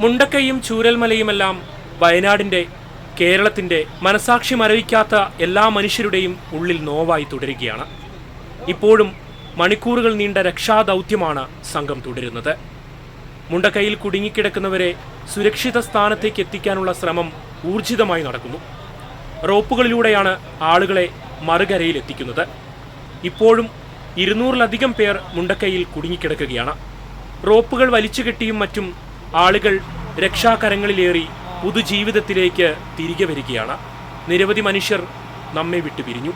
മുണ്ടക്കൈയും ചൂരൽമലയുമെല്ലാം വയനാടിന്റെ കേരളത്തിന്റെ മനസാക്ഷി മരവിക്കാത്ത എല്ലാ മനുഷ്യരുടെയും ഉള്ളിൽ നോവായി തുടരുകയാണ്. ഇപ്പോഴും മണിക്കൂറുകൾ നീണ്ട രക്ഷാദൗത്യമാണ് സംഘം തുടരുന്നത്. മുണ്ടക്കൈയിൽ കുടുങ്ങിക്കിടക്കുന്നവരെ സുരക്ഷിത സ്ഥാനത്തേക്ക് എത്തിക്കാനുള്ള ശ്രമം ഊർജിതമായി നടക്കുന്നു. റോപ്പുകളിലൂടെയാണ് ആളുകളെ മറുകരയിലെത്തിക്കുന്നത്. ഇപ്പോഴും ഇരുന്നൂറിലധികം പേർ മുണ്ടക്കൈയിൽ കുടുങ്ങിക്കിടക്കുകയാണ്. റോപ്പുകൾ വലിച്ചു കെട്ടിയും മറ്റും ആളുകൾ രക്ഷാകരങ്ങളിലേറി പുതുജീവിതത്തിലേക്ക് തിരികെ വരികയാണ്. നിരവധി മനുഷ്യർ നമ്മെ വിട്ടുപിരിഞ്ഞു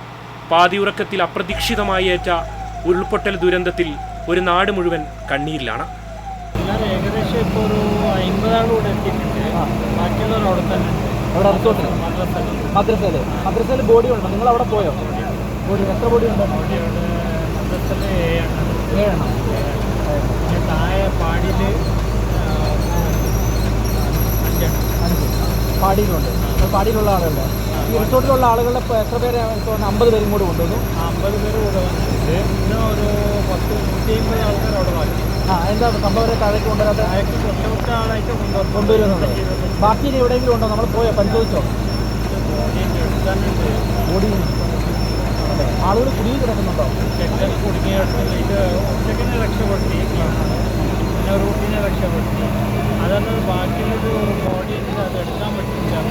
പാതിയുറക്കത്തിൽ അപ്രതീക്ഷിതമായി ഏറ്റ ഉരുൾപൊട്ടൽ ദുരന്തത്തിൽ ഒരു നാട് മുഴുവൻ കണ്ണീരിലാണ്. ഏകദേശം ഇപ്പോൾ ഒരു അമ്പതാൾ കൂടെ എത്തിയിട്ടുണ്ട്. ബാക്കിയുള്ളവർ അവിടെ തന്നെ ഉണ്ട്. അവിടെ ബോഡി ഉണ്ടോ? നിങ്ങൾ അവിടെ പോയോ? ബോഡി എത്ര ബോഡി ഉണ്ട്? ഏഴെണ്ണം. താഴെ പാടിയിൽ പാടിയിലുണ്ട്. പാടിയിലുള്ള ആളുകളുടെ ഈ റിസോർട്ടിലുള്ള ആളുകളുടെ എത്ര പേര് ഇപ്പോൾ അമ്പത് പേരും കൂടി കൊണ്ടുവന്നു അമ്പത് പേര് കൂടെ പിന്നെ ഒരു പത്ത് നൂറ്റി അമ്പത് ആൾക്കാർ അവിടെ ബാക്കി. ആ എന്താ സംഭവം? താഴേക്ക് കൊണ്ടുവരാത്ത താഴേക്ക് തൊട്ട ആളായിട്ട് കൊണ്ടുവരുന്നുണ്ട്? ബാക്കി എവിടെയെങ്കിലും ഉണ്ടോ? നമ്മൾ പോയോ? പരിശോധിച്ചോ? ഓടി ആളുകൾ കുടുങ്ങി കിടക്കുന്നുണ്ടോ? ഇത് പിന്നെ റൂട്ടിനെ രക്ഷപ്പെടുത്തി. അതല്ലാതെ ബാക്കിയുള്ളത് ഒരു ബോഡി ഉണ്ട് അത് എടുക്കാൻ പറ്റില്ല.